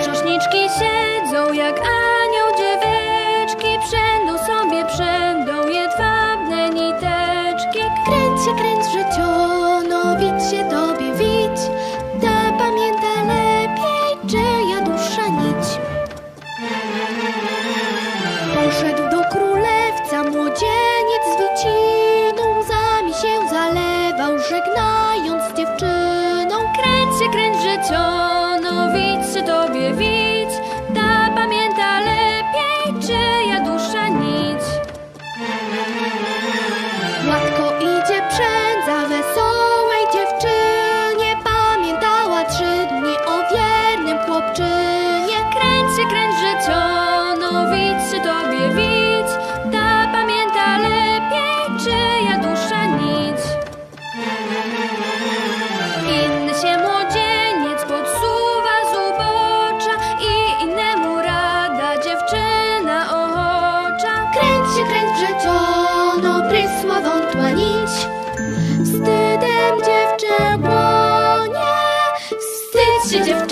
Krzyżniczki siedzą jak anioł dzieweczki, przędą sobie, przędą jedwabne niteczki. Kręć się, kręć życiono, widź się tobie, widź, ta pamięta lepiej, czyja dusza nić. Poszedł do królewca młodzieży, Życiono, widź się tobie. she just